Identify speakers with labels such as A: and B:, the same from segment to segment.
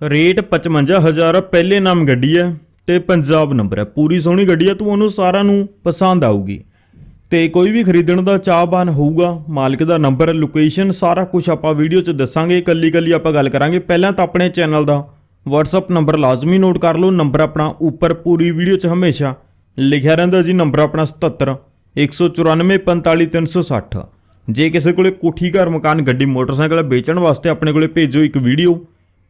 A: Rate 55000 ਪਹਿਲੇ ਨਾਮ ਗੱਡੀ ਹੈ ਤੇ ਪੰਜਾਬ ਨੰਬਰ ਹੈ। ਪੂਰੀ ਸੋਹਣੀ ਗੱਡੀ ਹੈ ਉਹਨੂੰ ਸਾਰਿਆਂ ਨੂੰ ਪਸੰਦ ਆਊਗੀ। ਤੇ ਕੋਈ ਵੀ ਖਰੀਦਣ ਦਾ ਚਾਹਬਾਨ ਹੋਊਗਾ, ਮਾਲਕ ਦਾ ਨੰਬਰ ਲੋਕੇਸ਼ਨ, ਸਾਰਾ ਕੁਝ ਆਪਾਂ ਵੀਡੀਓ 'ਚ ਦੱਸਾਂਗੇ ਇਕੱਲੀ ਇਕੱਲੀ ਆਪਾਂ ਗੱਲ ਕਰਾਂਗੇ। ਪਹਿਲਾਂ ਤਾਂ ਆਪਣੇ ਚੈਨਲ ਦਾ WhatsApp ਨੰਬਰ ਲਾਜ਼ਮੀ ਨੋਟ ਕਰ ਲਓ, ਨੰਬਰ ਆਪਣਾ ਉੱਪਰ ਪੂਰੀ ਵੀਡੀਓ 'ਚ ਹਮੇਸ਼ਾ ਲਿਖਿਆ ਰਹਿੰਦਾ ਜੀ, ਨੰਬਰ ਆਪਣਾ 77 194 45 360 ਜੇ ਕਿਸੇ ਕੋਲੇ ਕੋਠੀ ਘਰ ਮਕਾਨ, ਗੱਡੀ, ਮੋਟਰਸਾਈਕਲ ਵੇਚਣ ਵਾਸਤੇ ਆਪਣੇ ਕੋਲੇ ਭੇਜੋ ਇੱਕ ਵੀਡੀਓ।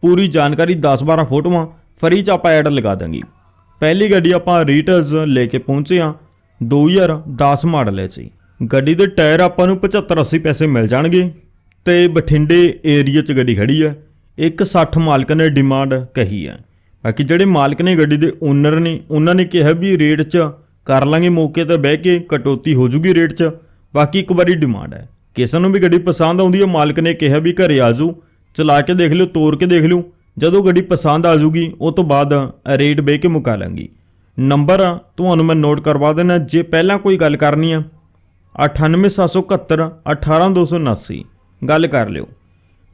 A: ਪੂਰੀ ਜਾਣਕਾਰੀ 10-12 ਫੋਟੋਆਂ ਫਰੀ ਚ ਆਪਾਂ ਐਡ ਲਗਾ ਦਾਂਗੇ। ਪਹਿਲੀ ਗੱਡੀ ਆਪਾਂ ਰੀਟਰਸ ਲੈ ਕੇ ਪਹੁੰਚੇ ਆ 2010 ਮਾਡਲ ਹੈ ਜੀ। ਗੱਡੀ ਦੇ ਟਾਇਰ ਆਪਾਂ ਨੂੰ 75-80 ਪੈਸੇ ਮਿਲ ਜਾਣਗੇ ਤੇ ਬਠਿੰਡੇ ਏਰੀਆ 'ਚ ਗੱਡੀ ਖੜੀ ਹੈ 160 ਮਾਲਕ ਨੇ ਡਿਮਾਂਡ ਕਹੀ ਹੈ। ਬਾਕੀ ਜਿਹੜੇ ਮਾਲਕ ਨੇ ਗੱਡੀ ਦੇ ਓਨਰ ਨੇ, ਉਹਨਾਂ ਨੇ ਕਿਹਾ ਵੀ ਰੇਟ 'ਚ ਕਰ ਲਾਂਗੇ ਮੌਕੇ ਤੇ ਬਹਿ ਕੇ, ਕਟੌਤੀ ਹੋ ਜੂਗੀ ਰੇਟ 'ਚ, ਬਾਕੀ ਇੱਕ ਵਾਰੀ ਡਿਮਾਂਡ ਹੈ। ਕਿਸੇ ਨੂੰ ਵੀ ਗੱਡੀ ਪਸੰਦ ਆਉਂਦੀ ਹੈ, ਮਾਲਕ ਨੇ ਕਿਹਾ ਵੀ ਘਰੇ ਆ ਜਾਓ ਚਲਾ ਕੇ ਦੇਖ ਲਿਓ ਤੋੜ ਕੇ ਦੇਖ ਲਿਓ। ਜਦੋਂ ਗੱਡੀ ਪਸੰਦ ਆ ਜੂਗੀ ਉਹ ਤੋਂ ਬਾਅਦ ਰੇਟ ਬਹਿ ਕੇ ਮੁਕਾ ਲਾਂਗੀ। ਨੰਬਰ ਤੁਹਾਨੂੰ ਮੈਂ ਨੋਟ ਕਰਵਾ ਦੇਣਾ, ਜੇ ਪਹਿਲਾਂ ਕੋਈ ਗੱਲ ਕਰਨੀ ਆ। 98771 18279 ਗੱਲ ਕਰ ਲਿਓ।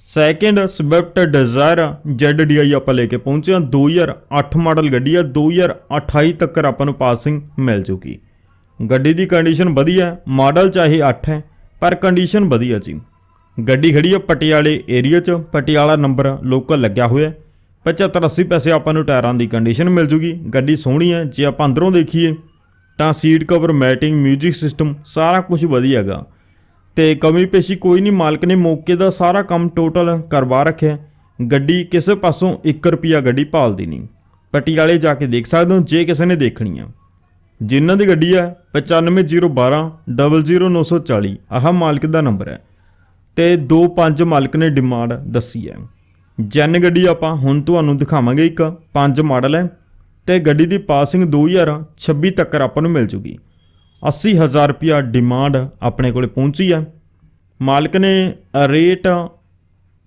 A: ਸੈਕਿੰਡ ਸਵਿਫਟ ਡਿਜ਼ਾਇਰ ZDI ਆਪਾਂ ਲੈ ਕੇ ਪਹੁੰਚੇ ਹਾਂ। 2008 ਮਾਡਲ ਗੱਡੀ ਆ। 2028 ਤੱਕ ਆਪਾਂ ਨੂੰ ਪਾਸਿੰਗ ਮਿਲ ਜੂਗੀ ਗੱਡੀ ਦੀ ਕੰਡੀਸ਼ਨ ਵਧੀਆ ਮਾਡਲ ਚਾਹੇ 8 ਹੈ, ਪਰ ਕੰਡੀਸ਼ਨ ਵਧੀਆ ਜੀ। ਗੱਡੀ ਖੜੀ ਆ ਪਟਿਆਲੇ ਏਰੀਆ 'ਚ, ਪਟਿਆਲਾ ਨੰਬਰ ਲੋਕਲ ਲੱਗਿਆ ਹੋਇਆ। 75 80 ਪੈਸੇ ਆਪਾਂ ਨੂੰ ਟਾਇਰਾਂ ਦੀ ਕੰਡੀਸ਼ਨ ਮਿਲ ਜੂਗੀ। ਗੱਡੀ ਸੋਹਣੀ ਹੈ ਜੇ ਆਪਾਂ ਅੰਦਰੋਂ ਦੇਖੀਏ, ਤਾਂ ਸੀਟ ਕਵਰ ਮੈਟਿੰਗ 뮤직 ਸਿਸਟਮ ਸਾਰਾ ਕੁਝ ਵਧੀਆ ਹੈਗਾ। ਤੇ ਕਮੀ ਪੇਸ਼ੀ ਕੋਈ ਨਹੀਂ, ਮਾਲਕ ਨੇ ਮੌਕੇ ਦਾ ਸਾਰਾ ਕੰਮ ਟੋਟਲ ਕਰਵਾ ਰੱਖਿਆ। ਗੱਡੀ ਕਿਸੇ ਪਾਸੋਂ 1 ਰੁਪਿਆ ਗੱਡੀ ਭਾਲਦੀ ਨਹੀਂ। ਪਟਿਆਲੇ ਜਾ ਕੇ ਦੇਖ ਸਕਦੇ ਹੋ, ਜੇ ਕਿਸੇ ਨੇ ਦੇਖਣੀ ਆ। ਜਿਨ੍ਹਾਂ ਦੀ ਗੱਡੀ ਹੈ 950120 00940 ਆਹ ਮਾਲਕ ਦਾ ਨੰਬਰ ਹੈ। ਤੇ 25 ਮਾਲਕ ਨੇ ਡਿਮਾਂਡ ਦੱਸੀ ਹੈ। ਜੈਨ ਗੱਡੀ ਆਪਾਂ ਹੁਣ ਤੁਹਾਨੂੰ ਦਿਖਾਵਾਂਗੇ ਇੱਕ 5 ਮਾਡਲ ਹੈ ਤੇ ਗੱਡੀ ਦੀ ਪਾਸਿੰਗ 2026 ਤੱਕ ਆਪਾਂ ਨੂੰ ਮਿਲ ਜੂਗੀ। 80000 ਰੁਪਿਆ ਡਿਮਾਂਡ ਆਪਣੇ ਕੋਲੇ ਪਹੁੰਚੀ ਹੈ। ਮਾਲਕ ਨੇ ਰੇਟ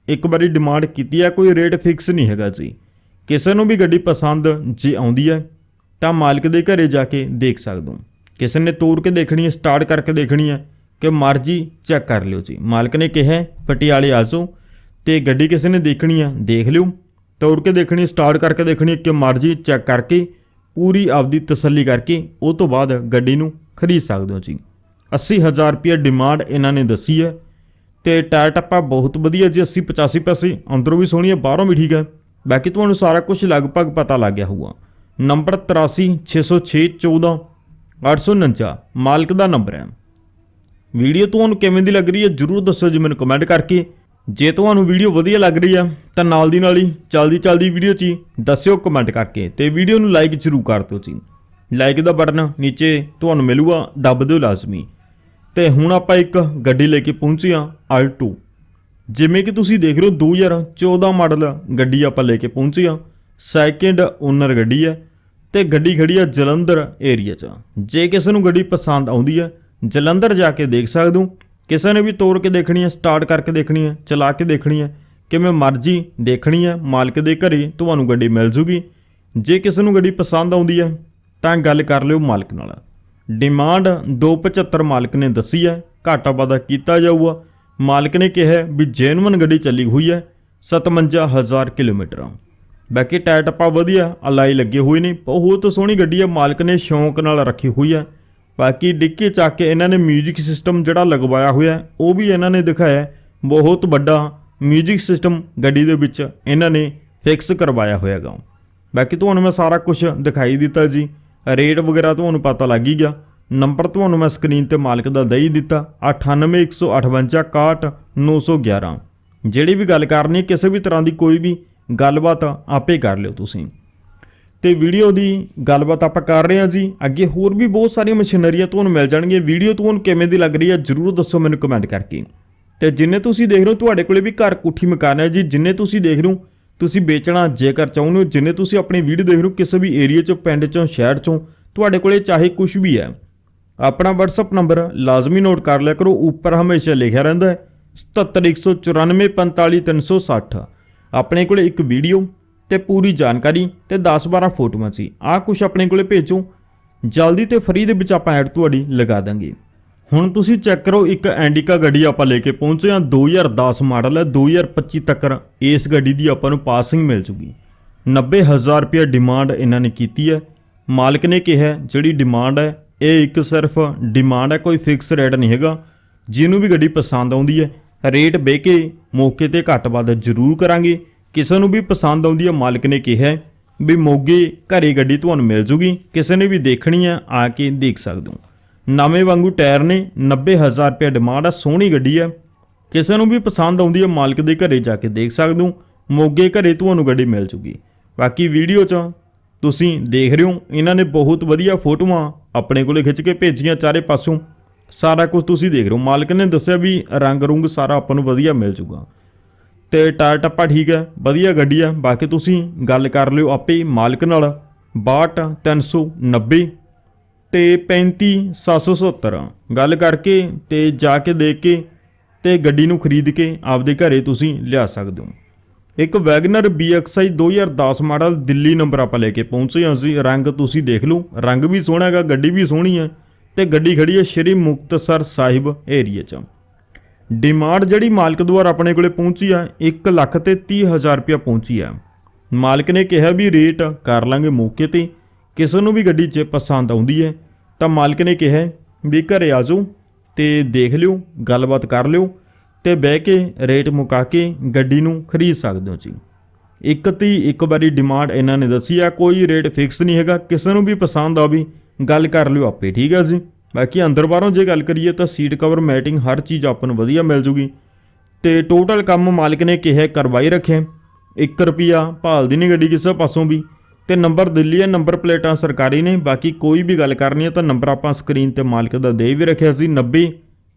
A: ਇੱਕ ਵਾਰੀ ਡਿਮਾਂਡ ਕੀਤੀ ਹੈ, ਕੋਈ ਰੇਟ ਫਿਕਸ ਨਹੀਂ ਹੈਗਾ ਜੀ। ਕਿਸੇ ਨੂੰ ਵੀ ਗੱਡੀ ਪਸੰਦ ਜੇ ਆਉਂਦੀ ਹੈ, ਤਾਂ ਮਾਲਕ ਦੇ ਘਰੇ ਜਾ ਕੇ ਦੇਖ ਸਕਦੇ ਹੋ। ਕਿਸੇ ਨੇ ਤੋੜ ਕੇ ਦੇਖਣੀ ਹੈ, ਸਟਾਰਟ ਕਰਕੇ ਦੇਖਣੀ ਹੈ ਕਿ ਮਰਜ਼ੀ ਚੈੱਕ ਕਰ ਲਿਓ ਜੀ। ਮਾਲਕ ਨੇ ਕਿਹਾ, ਪਟਿਆਲੇ ਆ ਜਾਓ ਤੇ ਗੱਡੀ ਕਿਸੇ ਨੇ ਦੇਖਣੀ ਹੈ ਦੇਖ ਲਿਓ। ਤੋੜ ਕੇ ਦੇਖਣੀ, ਸਟਾਰਟ ਕਰਕੇ ਦੇਖਣੀ, ਕਿ ਮਰਜ਼ੀ ਚੈੱਕ ਕਰਕੇ, ਪੂਰੀ ਆਪਦੀ ਤਸੱਲੀ ਕਰਕੇ ਉਹ ਤੋਂ ਬਾਅਦ ਗੱਡੀ ਨੂੰ ਖਰੀਦ ਸਕਦੇ ਹੋ ਜੀ। 80000 ਰੁਪਏ ਡਿਮਾਂਡ ਇਹਨਾਂ ਨੇ ਦੱਸੀ ਹੈ ਤੇ ਟਾਇਰ ਟੱਪਾ ਬਹੁਤ ਵਧੀਆ ਜੀ 80 85 ਪੈਸੇ, ਅੰਦਰੋਂ ਵੀ ਸੋਹਣੀ ਹੈ, ਬਾਹਰੋਂ ਵੀ ਠੀਕ ਹੈ। ਬਾਕੀ ਤੁਹਾਨੂੰ ਸਾਰਾ ਕੁਝ ਲਗਭਗ ਪਤਾ ਲੱਗ ਗਿਆ ਹੋਊਗਾ। ਨੰਬਰ 83 606 14 849 ਮਾਲਕ ਦਾ ਨੰਬਰ ਹੈ। ਵੀਡੀਓ ਤੁਹਾਨੂੰ ਕਿਵੇਂ ਦੀ ਲੱਗ ਰਹੀ ਹੈ, ਜਰੂਰ ਦੱਸੋ ਜੀ ਮੈਨੂੰ ਕਮੈਂਟ ਕਰਕੇ। ਜੇ ਤੁਹਾਨੂੰ ਵੀਡੀਓ ਵਧੀਆ ਲੱਗ ਰਹੀ ਆ ਤਾਂ ਨਾਲ ਦੀ ਨਾਲ ਹੀ ਚਲਦੀ ਚਲਦੀ ਵੀਡੀਓ 'ਚ ਦੱਸਿਓ ਕਮੈਂਟ ਕਰਕੇ ਤੇ ਵੀਡੀਓ ਨੂੰ ਲਾਈਕ ਜ਼ਰੂਰ ਕਰ ਦਿਓ ਜੀ। ਲਾਈਕ ਦਾ ਬਟਨ ਨੀਚੇ ਤੁਹਾਨੂੰ ਮਿਲੂਗਾ, ਦੱਬ ਦਿਓ ਲਾਜ਼ਮੀ। ਤੇ ਹੁਣ ਆਪਾਂ ਇੱਕ ਗੱਡੀ ਲੈ ਕੇ ਪਹੁੰਚੇ ਆ ਆਲਟੋ ਜਿਵੇਂ ਕਿ ਤੁਸੀਂ ਦੇਖ ਰਹੇ ਹੋ 2014 ਮਾਡਲ ਗੱਡੀ ਆਪਾਂ ਲੈ ਕੇ ਪਹੁੰਚੇ ਆ ਸੈਕਿੰਡ ਓਨਰ ਗੱਡੀ ਹੈ ਤੇ ਗੱਡੀ ਖੜੀ ਆ ਜਲੰਧਰ ਏਰੀਆ 'ਚ। ਜੇ ਕਿਸੇ ਨੂੰ ਗੱਡੀ ਪਸੰਦ ਆਉਂਦੀ ਹੈ ਜਲੰਧਰ ਜਾ ਕੇ ਦੇਖ ਸਕਦੇ। ਕਿਸੇ ਨੇ ਵੀ ਤੋੜ ਕੇ ਦੇਖਣੀ ਹੈ, ਸਟਾਰਟ ਕਰਕੇ ਦੇਖਣੀ ਹੈ, ਚਲਾ ਕੇ ਦੇਖਣੀ ਹੈ। ਕਿਵੇਂ ਮਰਜ਼ੀ ਦੇਖਣੀ ਹੈ, ਮਾਲਕ ਦੇ ਘਰੇ ਤੁਹਾਨੂੰ ਗੱਡੀ ਮਿਲ ਜੂਗੀ। ਜੇ ਕਿਸੇ ਨੂੰ ਗੱਡੀ ਪਸੰਦ ਆਉਂਦੀ ਹੈ, ਤਾਂ ਗੱਲ ਕਰ ਲਿਓ ਮਾਲਕ ਨਾਲ। ਡਿਮਾਂਡ 275 ਮਾਲਕ ਨੇ ਦੱਸੀ ਹੈ, ਘਾਟਾ ਵਾਧਾ ਕੀਤਾ ਜਾਊਗਾ। ਮਾਲਕ ਨੇ ਕਿਹਾ ਵੀ ਜੈਨੂਨ ਗੱਡੀ ਚੱਲੀ ਹੋਈ ਹੈ 57000 ਕਿਲੋਮੀਟਰ। ਬਾਕੀ ਟਾਇਰ ਟੱਪਾ ਵਧੀਆ, ਅਲਾਈ ਲੱਗੇ ਹੋਏ ਨੇ। ਬਹੁਤ ਸੋਹਣੀ ਗੱਡੀ ਹੈ, ਮਾਲਕ ਨੇ ਸ਼ੌਂਕ ਨਾਲ ਰੱਖੀ ਹੋਈ ਹੈ। ਬਾਕੀ ਡਿੱਕੀ ਚੱਕ ਕੇ ਇਹਨਾਂ ਨੇ 뮤직 ਸਿਸਟਮ ਜਿਹੜਾ ਲਗਵਾਇਆ ਹੋਇਆ ਹੈ, ਉਹ ਵੀ ਇਹਨਾਂ ਨੇ ਦਿਖਾਇਆ ਹੈ। ਬਹੁਤ ਵੱਡਾ 뮤직 ਸਿਸਟਮ ਗੱਡੀ ਦੇ ਵਿੱਚ ਇਹਨਾਂ ਨੇ ਫਿਕਸ ਕਰਵਾਇਆ ਹੋਇਆ ਹੈਗਾ ਬਾਕੀ ਤੁਹਾਨੂੰ ਮੈਂ ਸਾਰਾ ਕੁਝ ਦਿਖਾਈ ਦਿੱਤਾ ਜੀ ਰੇਟ ਵਗੈਰਾ ਤੁਹਾਨੂੰ ਪਤਾ ਲੱਗ ਹੀ ਗਿਆ ਨੰਬਰ ਤੁਹਾਨੂੰ ਮੈਂ ਸਕਰੀਨ ਤੇ ਮਾਲਕ ਦਾ ਦੇ ਹੀ ਦਿੱਤਾ 9815619911 ਜਿਹੜੀ ਵੀ ਗੱਲ ਕਰਨੀ ਕਿਸੇ ਵੀ ਤਰ੍ਹਾਂ ਦੀ ਕੋਈ ਵੀ ਗੱਲਬਾਤ ਆਪੇ ਕਰ ਲਿਓ ਤੁਸੀਂ ਤੇ ਵੀਡੀਓ ਦੀ ਗੱਲਬਾਤ ਆਪਾਂ ਕਰ ਰਹੇ ਹਾਂ ਜੀ। ਅੱਗੇ ਹੋਰ ਵੀ ਬਹੁਤ ਸਾਰੀਆਂ ਮਸ਼ੀਨਰੀਆਂ ਤੁਹਾਨੂੰ ਮਿਲ ਜਾਣਗੀਆਂ। ਵੀਡੀਓ ਤੁਹਾਨੂੰ ਕਿਵੇਂ ਦੀ ਲੱਗ ਰਹੀ ਹੈ, ਜਰੂਰ ਦੱਸੋ ਮੈਨੂੰ ਕਮੈਂਟ ਕਰਕੇ। ਤੇ ਜਿੰਨੇ ਤੁਸੀਂ ਦੇਖ ਰਹੇ ਹੋ, ਤੁਹਾਡੇ ਕੋਲੇ ਵੀ ਘਰ ਕੋਠੀ ਮਕਾਨ ਹੈ ਜੀ। ਜਿੰਨੇ ਤੁਸੀਂ ਦੇਖ ਰਹੇ ਹੋ, ਤੁਸੀਂ ਵੇਚਣਾ ਜੇਕਰ ਚਾਹੁੰਦੇ ਹੋ, ਜਿੰਨੇ ਤੁਸੀਂ ਆਪਣੀ ਵੀਡੀਓ ਦੇਖ ਰਹੇ ਹੋ, ਕਿਸੇ ਵੀ ਏਰੀਆ ਚੋਂ, ਪਿੰਡ ਚੋਂ, ਸ਼ਹਿਰ ਚੋਂ, ਤੁਹਾਡੇ ਕੋਲੇ ਚਾਹੇ ਕੁਝ ਵੀ ਹੈ। ਆਪਣਾ WhatsApp ਨੰਬਰ ਲਾਜ਼ਮੀ ਨੋਟ ਕਰ ਲਿਆ ਕਰੋ। ਉੱਪਰ ਹਮੇਸ਼ਾ ਲਿਖਿਆ ਰਹਿੰਦਾ ਹੈ 7714945360 ਆਪਣੇ ਕੋਲੇ ਇੱਕ ਵੀਡੀਓ ਤੇ ਪੂਰੀ ਜਾਣਕਾਰੀ ਤੇ 10-12 ਫੋਟੋਆਂ ਸੀ। ਆਹ ਕੁਝ ਆਪਣੇ ਕੋਲੇ ਭੇਜੋ। ਜਲਦੀ ਤੇ ਫਰੀ ਦੇ ਵਿੱਚ ਆਪਾਂ ਐਡ ਤੁਹਾਡੀ ਲਗਾ ਦਾਂਗੇ। ਹੁਣ ਤੁਸੀਂ ਚੈੱਕ ਕਰੋ, ਇੱਕ ਐਂਡਿਕਾ ਗੱਡੀ ਆਪਾਂ ਲੈ ਕੇ ਪਹੁੰਚੇ ਹਾਂ। 2010 ਮਾਡਲ ਹੈ 2025 ਤੱਕ ਇਸ ਗੱਡੀ ਦੀ ਆਪਾਂ ਨੂੰ ਪਾਸਿੰਗ ਮਿਲ ਜੂਗੀ 90000 ਰੁਪਏ ਡਿਮਾਂਡ ਇਹਨਾਂ ਨੇ ਕੀਤੀ ਹੈ। ਮਾਲਕ ਨੇ ਕਿਹਾ ਜਿਹੜੀ ਡਿਮਾਂਡ ਹੈ, ਇਹ ਇੱਕ ਸਿਰਫ ਡਿਮਾਂਡ ਹੈ, ਕੋਈ ਫਿਕਸ ਰੇਟ ਨਹੀਂ ਹੈਗਾ। ਜਿਹਨੂੰ ਵੀ ਗੱਡੀ ਪਸੰਦ ਆਉਂਦੀ ਹੈ ਰੇਟ ਬਹਿ ਕੇ ਮੌਕੇ ਤੇ ਘੱਟ ਵੱਧ ਜ਼ਰੂਰ ਕਰਾਂਗੇ। ਕਿਸੇ ਨੂੰ ਵੀ ਪਸੰਦ ਆਉਂਦੀ ਹੈ ਮਾਲਕ ਨੇ ਕਿਹਾ ਵੀ ਮੋਗੇ ਘਰੇ ਗੱਡੀ ਤੁਹਾਨੂੰ ਮਿਲ ਜੂਗੀ। ਕਿਸੇ ਨੇ ਵੀ ਦੇਖਣੀ ਹੈ ਆ ਕੇ ਦੇਖ ਸਕਦੇ ਹੋ। ਨਵੇਂ ਵਾਂਗੂ ਟਾਇਰ ਨੇ 90000 ਰੁਪਏ ਡਿਮਾਂਡ ਆ, ਸੋਹਣੀ ਗੱਡੀ ਹੈ ਕਿਸੇ ਨੂੰ ਵੀ ਪਸੰਦ ਆਉਂਦੀ ਹੈ ਮਾਲਕ ਦੇ ਘਰੇ ਜਾ ਕੇ ਦੇਖ ਸਕਦੇ ਹੋ। ਮੋਗੇ ਘਰੇ ਤੁਹਾਨੂੰ ਗੱਡੀ ਮਿਲ ਜੂਗੀ। ਬਾਕੀ ਵੀਡੀਓ 'ਚ ਤੁਸੀਂ ਦੇਖ ਰਹੇ ਹੋ, ਇਹਨਾਂ ਨੇ ਬਹੁਤ ਵਧੀਆ ਫੋਟੋਆਂ ਆਪਣੇ ਕੋਲੇ ਖਿੱਚ ਕੇ ਭੇਜੀਆਂ ਚਾਰੇ ਪਾਸੋਂ। ਸਾਰਾ ਕੁਝ ਤੁਸੀਂ ਦੇਖ ਰਹੇ ਹੋ। ਮਾਲਕ ਨੇ ਦੱਸਿਆ ਵੀ ਰੰਗ ਰੁੰਗ ਸਾਰਾ ਆਪਾਂ ਨੂੰ ਵਧੀਆ ਮਿਲ ਜੂਗਾ। ਤੇ ਟਾਇਰ ਟੱਪਾ ਠੀਕ ਹੈ, ਵਧੀਆ ਗੱਡੀ ਆ। ਬਾਕੀ ਤੁਸੀਂ ਗੱਲ ਕਰ ਲਿਓ ਆਪੇ ਮਾਲਕ ਨਾਲ। 62 390 ਤੇ 35770 ਗੱਲ ਕਰਕੇ ਤੇ ਜਾ ਕੇ ਦੇਖ ਕੇ ਤੇ ਗੱਡੀ ਨੂੰ ਖਰੀਦ ਕੇ ਆਪਦੇ ਘਰੇ ਤੁਸੀਂ ਲਿਆ ਸਕਦੇ ਹੋ। ਇੱਕ WagonR BXI 2010 model Delhi number ਆਪਾਂ ਲੈ ਕੇ ਪਹੁੰਚੇ ਹਾਂ ਜੀ ਰੰਗ ਤੁਸੀਂ ਦੇਖ ਲਓ। ਰੰਗ ਵੀ ਸੋਹਣਾ ਹੈਗਾ, ਗੱਡੀ ਵੀ ਸੋਹਣੀ ਹੈ। ਤੇ ਗੱਡੀ ਖੜੀ ਹੈ ਸ਼੍ਰੀ ਮੁਕਤਸਰ ਸਾਹਿਬ ਏਰੀਆ 'ਚ। ਡਿਮਾਂਡ ਜਿਹੜੀ ਮਾਲਕ ਦੁਆਰਾ ਆਪਣੇ ਕੋਲੇ ਪਹੁੰਚੀ ਆ 1 ਲੱਖ ਤੇ 30 ਹਜ਼ਾਰ ਰੁਪਇਆ ਪਹੁੰਚੀ ਆ। ਮਾਲਕ ਨੇ ਕਿਹਾ ਵੀ ਰੇਟ ਕਰ ਲਾਂਗੇ ਮੌਕੇ ਤੇ, ਕਿਸੇ ਨੂੰ ਵੀ ਗੱਡੀ 'ਚ ਪਸੰਦ ਆਉਂਦੀ ਹੈ ਤਾਂ ਮਾਲਕ ਨੇ ਕਿਹਾ ਵੀ ਘਰੇ ਆ ਜਾਓ ਤੇ ਦੇਖ ਲਿਓ, ਗੱਲਬਾਤ ਕਰ ਲਿਓ ਤੇ ਬਹਿ ਕੇ ਰੇਟ ਮੁਕਾ ਕੇ ਗੱਡੀ ਨੂੰ ਖਰੀਦ ਸਕਦੇ ਹੋ ਜੀ। ਇੱਕ ਤੀ ਇੱਕ ਵਾਰੀ ਡਿਮਾਂਡ ਇਹਨਾਂ ਨੇ ਦੱਸੀ ਆ, ਕੋਈ ਰੇਟ ਫਿਕਸ ਨਹੀਂ ਹੈਗਾ, ਕਿਸੇ ਨੂੰ ਵੀ ਪਸੰਦ ਆਵੇ ਗੱਲ ਕਰ ਲਿਓ ਆਪੇ, ਠੀਕ ਹੈ ਜੀ? ਬਾਕੀ ਅੰਦਰ ਬਾਹਰੋਂ ਜੇ ਗੱਲ ਕਰੀਏ ਤਾਂ ਸੀਟ ਕਵਰ ਮੈਟਿੰਗ ਹਰ ਚੀਜ਼ ਆਪਾਂ ਨੂੰ ਵਧੀਆ ਮਿਲ ਜੂਗੀ। ਤੇ ਟੋਟਲ ਕੰਮ ਮਾਲਕ ਨੇ ਕਿਹਾ ਕਰਵਾਈ ਰੱਖਿਆ। 1 ਰੁਪਿਆ ਭਾਲਦੀ ਨਹੀਂ ਗੱਡੀ ਕਿਸੇ ਪਾਸੋਂ ਵੀ। ਤੇ ਨੰਬਰ ਦਿੱਲੀ ਹੈ ਨੰਬਰ ਪਲੇਟਾਂ ਸਰਕਾਰੀ ਨੇ। ਬਾਕੀ ਕੋਈ ਵੀ ਗੱਲ ਕਰਨੀ ਹੈ ਤਾਂ ਨੰਬਰ ਆਪਾਂ ਸਕਰੀਨ ਤੇ ਮਾਲਕ ਦਾ ਦੇ ਵੀ ਰੱਖਿਆ ਸੀ। 90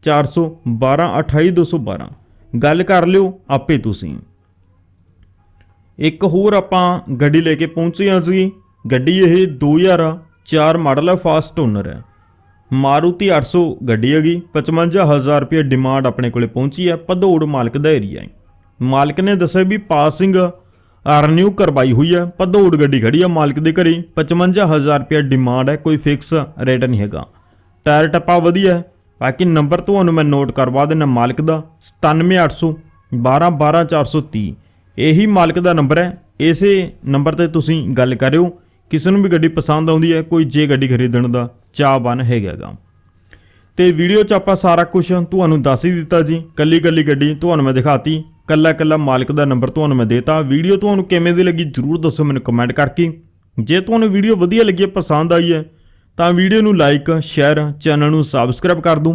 A: 412 28212 ਗੱਲ ਕਰ ਲਿਓ ਆਪੇ ਤੁਸੀਂ। ਇੱਕ ਹੋਰ ਆਪਾਂ ਗੱਡੀ ਲੈ ਕੇ ਪਹੁੰਚੇ ਹਾਂ ਸੀ ਗੱਡੀ ਇਹ 2004 ਮਾਡਲ ਹੈ ਫਾਸਟ ਓਨਰ ਹੈ ਮਾਰੂਤੀ 800 ਗੱਡੀ ਹੈਗੀ 55000 ਰੁਪਏ ਡਿਮਾਂਡ ਆਪਣੇ ਕੋਲੇ ਪਹੁੰਚੀ ਹੈ, ਭਦੌੜ ਮਾਲਕ ਦਾ ਏਰੀਆ ਹੈ। ਮਾਲਕ ਨੇ ਦੱਸਿਆ ਵੀ ਪਾਸਿੰਗ ਰਿਨਿਊ ਕਰਵਾਈ ਹੋਈ ਹੈ, ਭਦੌੜ ਗੱਡੀ ਖੜੀ ਹੈ ਮਾਲਕ ਦੇ ਘਰੇ 55000 ਰੁਪਏ ਡਿਮਾਂਡ ਹੈ, ਕੋਈ ਫਿਕਸ ਰੇਟ ਨਹੀਂ ਹੈਗਾ। ਟਾਇਰ ਟੱਪਾ ਵਧੀਆ ਹੈ, ਬਾਕੀ ਨੰਬਰ ਤੁਹਾਨੂੰ ਮੈਂ ਨੋਟ ਕਰਵਾ ਦੇਣਾ ਮਾਲਕ ਦਾ 97800 1212430 ਇਹੀ ਮਾਲਕ ਦਾ ਨੰਬਰ ਹੈ, ਇਸੇ ਨੰਬਰ ਤੇ ਤੁਸੀਂ ਗੱਲ ਕਰਿਓ, ਕਿਸੇ ਨੂੰ ਵੀ ਗੱਡੀ ਪਸੰਦ ਆਉਂਦੀ ਹੈ, ਕੋਈ ਜੇ ਗੱਡੀ ਖਰੀਦਣ ਦਾ। ਚਾਹਵਾਨ ਹੈਗਾਗਾ ਤੇ ਵੀਡੀਓ 'ਚ ਆਪਾਂ ਸਾਰਾ ਕੁਝ ਤੁਹਾਨੂੰ ਦੱਸ ਹੀ ਦਿੱਤਾ ਜੀ। ਕੱਲੀ ਕੱਲੀ ਗੱਡੀ ਤੁਹਾਨੂੰ ਮੈਂ ਦਿਖਾਤੀ। ਕੱਲਾ ਕੱਲਾ ਮਾਲਕ ਦਾ ਨੰਬਰ ਤੁਹਾਨੂੰ ਮੈਂ ਦੇਤਾ। ਵੀਡੀਓ ਤੁਹਾਨੂੰ ਕਿਵੇਂ ਦੀ ਲੱਗੀ ਜਰੂਰ ਦੱਸੋ ਮੈਨੂੰ ਕਮੈਂਟ ਕਰਕੇ। ਜੇ ਤੁਹਾਨੂੰ ਵੀਡੀਓ ਵਧੀਆ ਲੱਗੀ ਹੈ ਪਸੰਦ ਆਈ ਹੈ, ਤਾਂ ਵੀਡੀਓ ਨੂੰ ਲਾਈਕ ਸ਼ੇਅਰ ਚੈਨਲ ਨੂੰ ਸਬਸਕ੍ਰਾਈਬ ਕਰ ਦੂੰ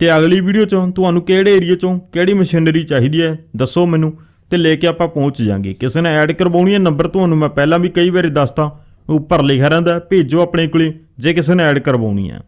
A: ਤੇ ਅਗਲੀ ਵੀਡੀਓ 'ਚੋਂ ਤੁਹਾਨੂੰ ਕਿਹੜੇ ਏਰੀਆ 'ਚੋਂ ਕਿਹੜੀ ਮਸ਼ੀਨਰੀ ਚਾਹੀਦੀ ਹੈ, ਦੱਸੋ ਮੈਨੂੰ। ਤੇ ਲੈ ਕੇ ਆਪਾਂ ਪਹੁੰਚ ਜਾਾਂਗੇ। ਕਿਸੇ ਨੇ ਐਡ ਕਰਵਾਉਣੀ ਹੈ ਨੰਬਰ ਤੁਹਾਨੂੰ ਮੈਂ ਪਹਿਲਾਂ ਵੀ ਕਈ ਵਾਰੀ ਦੱਸਤਾ। ਉੱਪਰ ਲਿਖਿਆ ਰਹਿੰਦਾ ਭੇਜੋ ਆਪਣੇ ਕੋਲੇ ਜੇ ਕਿਸੇ ਨੇ ਐਡ ਕਰਵਾਉਣੀ ਹੈ